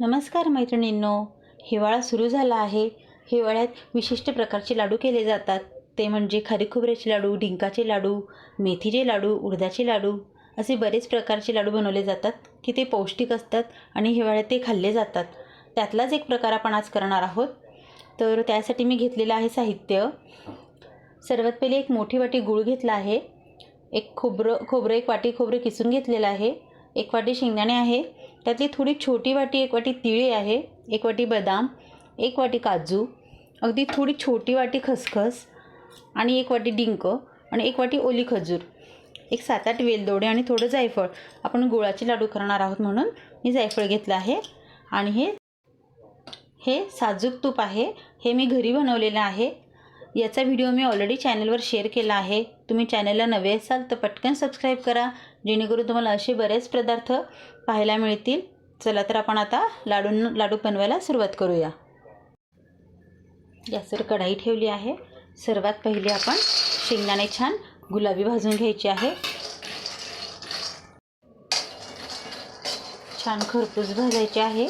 नमस्कार मैत्रिणींनो हिवाळा सुरू झाला आहे. हिवाळ्यात विशिष्ट प्रकारचे लाडू केले जातात. ते म्हणजे खारी खोबऱ्याचे लाडू डिंकाचे लाडू मेथीचे लाडू उडदाचे लाडू असे बरेच प्रकारचे लाडू बनवले जातात की ते पौष्टिक असतात आणि हिवाळ्यात ते खाल्ले जातात. त्यातलाच एक प्रकार आपण आज करणार आहोत. तर त्यासाठी मी घेतलेलं आहे साहित्य. सर्वात पहिले एक मोठी वाटी गूळ घेतला आहे. एक खोबरं खोबरं एक वाटी खोबरं किसून घेतलेलं आहे. एक वाटी शेंगदाणे आहे. त्यातली थोडी छोटी वाटी एक वाटी तिळी आहे एक वाटी बदाम एक वाटी काजू अगदी थोडी छोटी वाटी खसखस आणि एक वाटी डिंक आणि एक वाटी ओली खजूर. एक सात आठ वेलदोडे आणि थोडं जायफळ. आपण गुळाचे लाडू करणार आहोत म्हणून मी जायफळ घेतलं आहे आणि हे हे साजूक तूप आहे. हे मी घरी बनवलेलं आहे. याचा व्हिडिओ मी ऑलरेडी चॅनलवर शेअर केला आहे. तुम्ही चॅनलला नवे असाल तर पटकन सबस्क्राईब करा. जेणेकरून तुम्हाला असे बरेच पदार्थ पाहायला मिळतील. चला तर आपण आता लाडू लाडू बनवायला सुरुवात करूया. गॅसवर कढाई ठेवली आहे. सर्वात पहिले आपण शेंगदाणे छान गुलाबी भाजून घ्यायचे आहे. छान खरपूस भाजायचे आहे.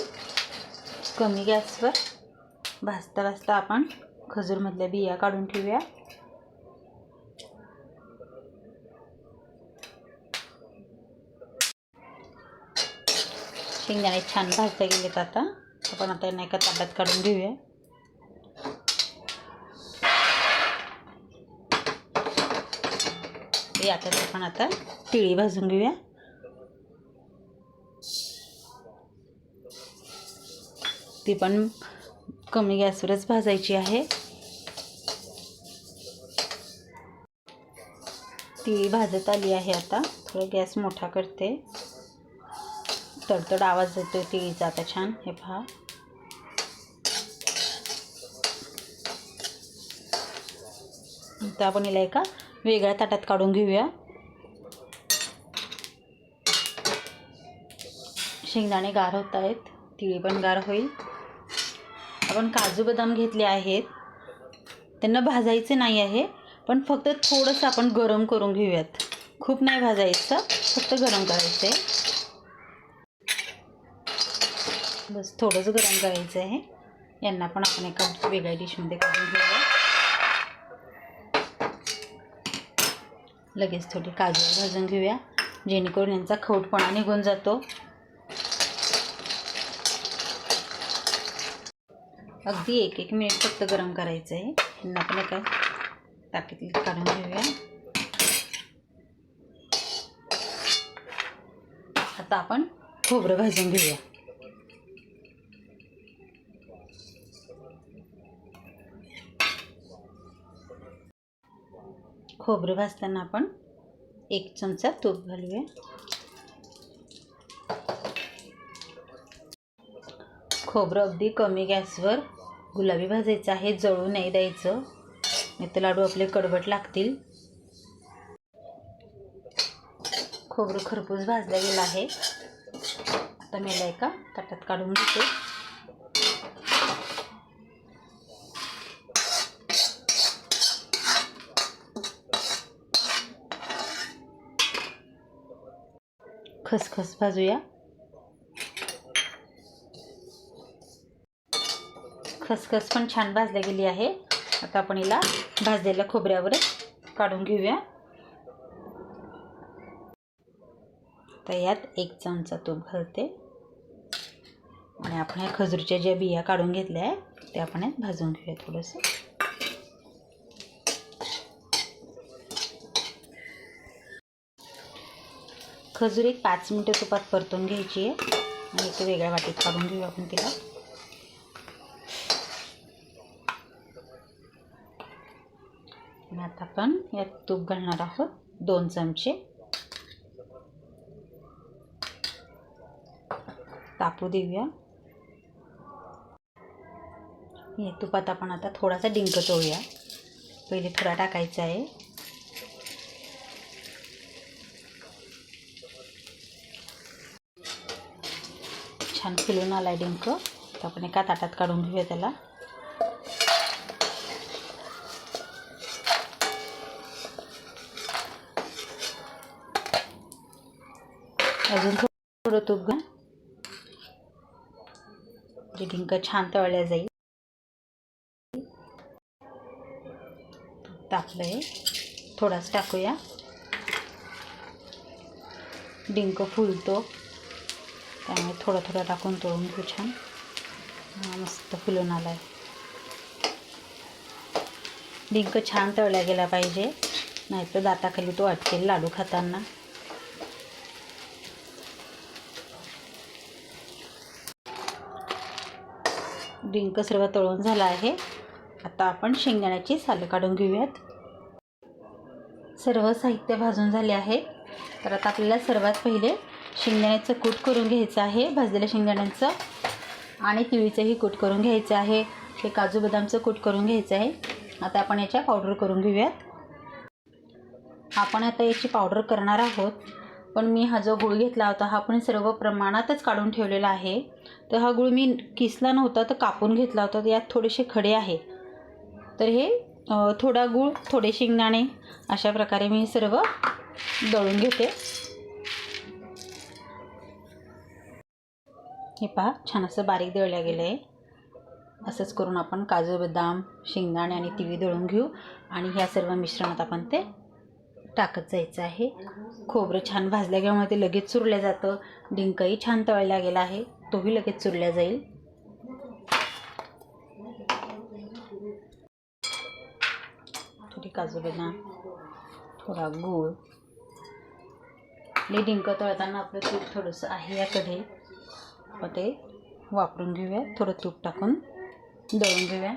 कमी गॅसवर भाजता भाजता आपण खजूरमधल्या बिया काढून ठेवूया. शेंगदाणे छान भाजता गेलेत आता. आपण आता यांना एका ताब्यात काढून घेऊया. याच्यात आपण आता तिळी भाजून घेऊया. ती पण कमी गॅसवरच भाजायची आहे. तिळी भाजत आली आहे आता. थोडं गॅस मोठा करते. तडतड आवाज येतो तिळीचा आता छान हे पहा. आता आपण हिला एका वेगळ्या ताटात काढून घेऊया. शेंगदाणे गार होत आहेत तिळी पण गार होईल. आपण काजू बदाम घेतले आहेत. त्यांना भाजायचे नाही आहे पण फक्त थोडंसं आपण गरम करून घेऊयात. खूप नाही भाजायचं फक्त गरम करायचं आहे बस थोडंच गरम करायचं आहे. यांना पण आपण एका वेगळ्या डिशमध्ये काढून घेऊया. लगेच थोडी काजू भाजून घेऊया. जेणेकरून यांचा खवटपणा निघून जातो. अगदी एक एक मिनिट फक्त गरम करायचं आहे. यांना आपण एका ताकीतील काढून घेऊया. आता आपण खोबरं भाजून घेऊया. खोबरं भाजताना आपण एक चमचा तूप घालूया. खोबरं अगदी कमी गॅसवर गुलाबी भाजायचं आहे जळू नाही द्यायचं. नाही तर लाडू आपले कडबट लागतील. खोबरं खरपूस भाजलं गेलं आहे. आता मेला एका ताटात काढून घेते. खसखस भाजूया. खसखस पण छान भाजल्या गेली आहे. आता आपण हिला भाजलेल्या खोबऱ्यावरच काढून घेऊया. तर यात एक चमचा तूप घालते. आणि आपण ह्या खजूरच्या ज्या बिया काढून घेतल्या आहे त्या आपण यात भाजून घेऊया थोडंसं. खजूर एक पाच मिनटं तुपात परतून घ्यायची आहे. आणि एक वेगळ्या वाटीत काढून घेऊ आपण तिला. आणि आता आपण यात तूप घालणार आहोत दोन चमचे. तापू देऊया. हे तुपात आपण आता थोडासा डिंक तोळूया पहिले थोडा टाकायचा आहे. छान फिरून आला आहे डिंक. तर आपण एका ताटात काढून घेऊया त्याला. अजून थोडं तूप घाल. म्हणजे डिंक छान तळल्या जाईल. टाकलं आहे थोडाच टाकूया. डिंक फुलतो. त्यामुळे थोडं थोडं टाकून तळून घेऊ छान. मस्त फुलून आला आहे डिंक छान तळला गेला पाहिजे. नाहीतर दाताखाली तो अटकेल लाडू खाताना. डिंक सर्व तळून झाला आहे. आता आपण शेंगदाण्याची सालं काढून घेऊयात. सर्व साहित्य भाजून झाले आहे. तर आता आपल्याला सर्वात पहिले शेंगदाण्याचं कूट करून घ्यायचं आहे भाजलेल्या शेंगदाण्याचं. आणि तिळीचंही कूट करून घ्यायचं आहे. हे काजू बदामचं कूट करून घ्यायचं आहे. आता आपण याच्या पावडर करून घेऊयात. आपण आता याची पावडर करणार आहोत. पण मी हा जो गुळ घेतला होता हा पण सर्व प्रमाणातच काढून ठेवलेला आहे. तर हा गुळ मी किसला नव्हता तर कापून घेतला होता. तर यात थोडेसे खडे आहे. तर हे थोडा गूळ थोडे शेंगदाणे अशा प्रकारे मी सर्व दळून घेते. हे पहा छान असं बारीक दळलं गेलं आहे असंच करून आपण काजू बदाम शेंगदाणे आणि तिळी दळून घेऊ. आणि ह्या सर्व मिश्रणात आपण ते टाकत जायचं आहे. खोबरं छान भाजल्या गेल्यामुळे ते लगेच चुरलं जातं. डिंकही छान तळला गेला आहे. तोही लगेच चुरल्या जाईल. थोडी काजू बदाम थोडा गूळ. आणि डिंक तळताना आपलं तूप थोडंसं आहे याकडे. आपण ते वापरून घेऊया. थोडं तूप टाकून दळून घेऊया.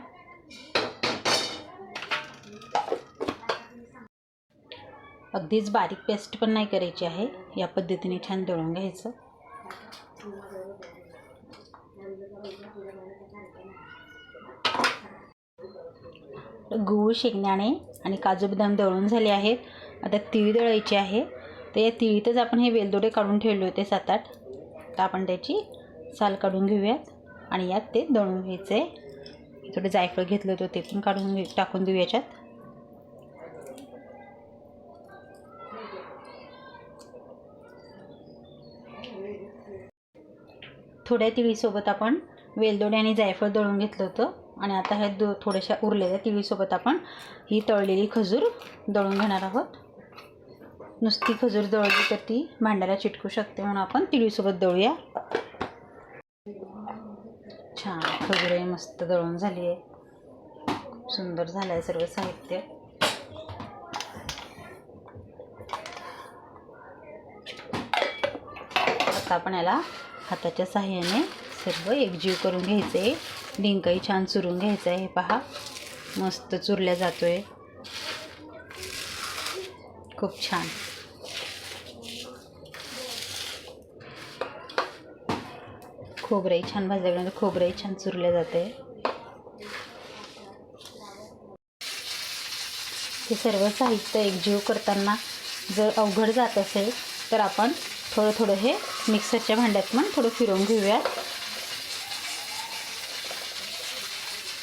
अगदीच बारीक पेस्ट पण नाही करायची आहे. या पद्धतीने छान दळून घ्यायचं. गूळ शेंगदाणे आणि काजू बदाम दळून झाले आहेत. आता तिळी दळायची आहे. तर या तिळीतच आपण हे वेलदोडे काढून ठेवले होते सात आठ. तर आपण त्याची साल काढून घेऊयात. आणि यात ते दळून घ्यायचं आहे थोडं जायफळ घेतलं होतं ते पण काढून घे टाकून देऊ याच्यात. थोड्या तिळीसोबत आपण वेलदोडे आणि जायफळ दळून घेतलं होतं. आणि आता ह्या दो थोड्याशा उरलेल्या तिळीसोबत आपण ही तळलेली खजूर दळून घेणार आहोत. नुसती खजूर दळली तर ती भांड्याला चिटकू शकते म्हणून आपण तिळीसोबत दळूया. छान खजूरही मस्त दळून झाली आहे खूप सुंदर झालं आहे सर्व साहित्य. आता आपण याला हाताच्या साह्याने सर्व एकजीव करून घ्यायचं आहे डिंकही छान चुरून घ्यायचं आहे हे पहा मस्त चुरल्या जातोय. खूप छान. खोबरंही छान भाजल्यानंतर खोबरंही छान चुरले जाते. हे सर्व साहित्य एकजीव करताना जर अवघड जात असेल तर आपण थोडं थोडं हे मिक्सरच्या भांड्यात पण थोडं फिरवून घेऊया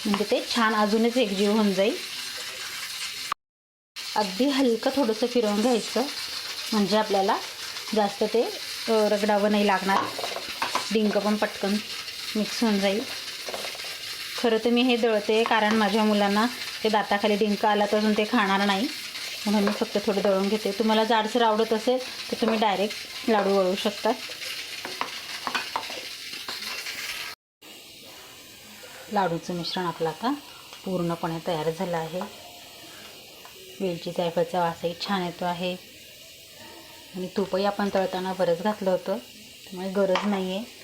म्हणजे ते छान अजूनच एकजीव होऊन जाईल. अगदी हलकं थोडंसं फिरवून घ्यायचं. म्हणजे आपल्याला जास्त ते रगडावं नाही लागणार. डिंक पण पटकन मिक्स होऊन जाईल. खरं तर मी हे दळते कारण माझ्या मुलांना ते दाताखाली डिंक आला तर अजून ते खाणार नाही. म्हणून मी फक्त थोडं दळून घेते. तुम्हाला जाडसर आवडत असेल तर तुम्ही डायरेक्ट लाडू वळू शकतात. लाडूचं मिश्रण आपलं आता पूर्णपणे तयार झालं आहे. वेलची जायफळचा वासही छान येतो आहे. आणि तूपही आपण तळताना बरंच घातलं होतं. त्यामुळे गरज नाही आहे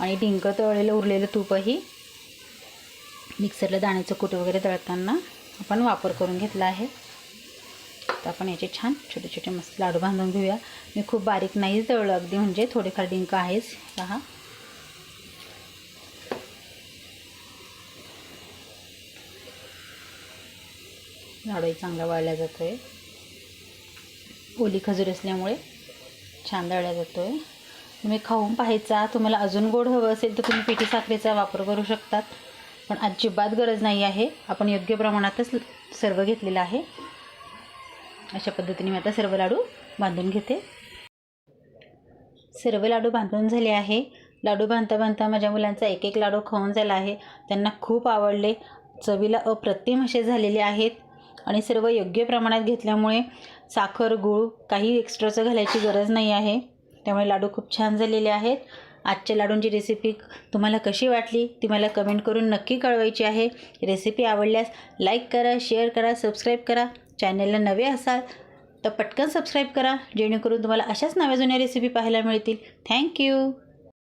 आणि डिंक तळलेलं उरलेलं तूपही मिक्सरला दाण्याचं कूट वगैरे तळताना आपण वापर करून घेतला आहे. तर आपण याचे छान छोटे छोटे मस्त लाडू बांधून घेऊया. मी खूप बारीक नाही तळलं अगदी म्हणजे थोडेफार डिंक आहेच. पहा. लाडूही चांगला वाळला जातो आहे ओली खजूर असल्यामुळे छान दळला जातो आहे तुम्ही खाऊन पाहायचा तुम्हाला अजून गोड हवं असेल तर तुम्ही पिठी साखरेचा वापर करू शकतात. पण अजिबात गरज नाही आहे. आपण योग्य प्रमाणातच सर्व घेतलेलं आहे. अशा पद्धतीने मी आता सर्व लाडू बांधून घेते. सर्व लाडू बांधून झाले आहे. लाडू बांधता बांधता माझ्या मुलांचा एक एक लाडू खाऊन झाला आहे. त्यांना खूप आवडले. चवीला अप्रतिम असे झालेले आहेत. आणि सर्व योग्य प्रमाणात घेतल्यामुळे साखर गूळ काही एक्स्ट्राचं घालायची गरज नाही आहे. त्यामुळे लाडू खूप छान झालेले आहेत. आजच्या लाडूंची रेसिपी तुम्हाला कशी वाटली ती मला कमेंट करून नक्की कळवायची आहे. रेसिपी आवडल्यास लाईक करा शेअर करा सबस्क्राईब करा. चॅनलला नवे असाल तर पटकन सबस्क्राईब करा जेणेकरून तुम्हाला अशाच नव्या जुन्या रेसिपी पाहायला मिळतील. थँक्यू